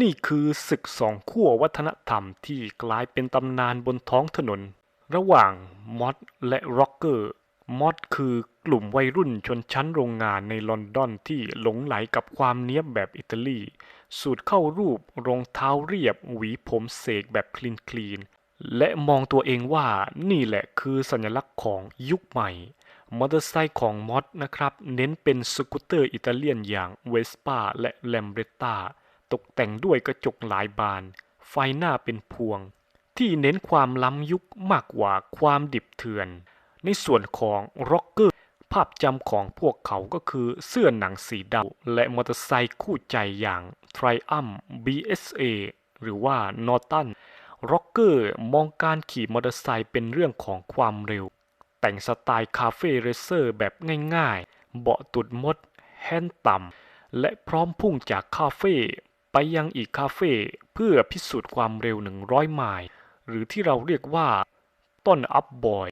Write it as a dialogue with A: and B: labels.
A: นี่คือศึกสองขั้ววัฒนธรรมที่กลายเป็นตำนานบนท้องถนน ระหว่างมอดและร็อกเกอร์มอดคือกลุ่มวัยรุ่นชนชั้นโรงงานในลอนดอนที่หลงไหลกับความเนี้ยบแบบอิตาลี สูตรเข้ารูปรองเท้าเรียบ หวีผมเสกแบบคลีนคลีนและมองตัวเองว่านี่แหละคือสัญลักษณ์ของยุคใหม่ มอเตอร์ไซค์ของมอดนะครับ เน้นเป็นสกูตเตอร์อิตาเลียนอย่างเวสป้าและแลมเบรตา ตกแต่งด้วยกระจกหลายบาน ไฟหน้าเป็นพวง ที่เน้นความล้ำยุคมากกว่าความดิบเถื่อน ในส่วนของร็อกเกอร์ ภาพจำของพวกเขาก็คือเสื้อหนังสีดำและมอเตอร์ไซค์คู่ใจอย่าง Triumph BSA หรือว่า Norton ร็อกเกอร์มองการขี่มอเตอร์ไซค์เป็นเรื่องของความเร็ว แต่งสไตล์คาเฟ่เรเซอร์แบบง่ายๆ เบาะตุดมด แฮนด์ต่ำและพร้อมพุ่งจากคาเฟ่ ไปยังอีกคาเฟ่เพื่อพิสูจน์ความเร็ว 100 ไมล์ หรือที่เราเรียกว่าต้นอัพบอย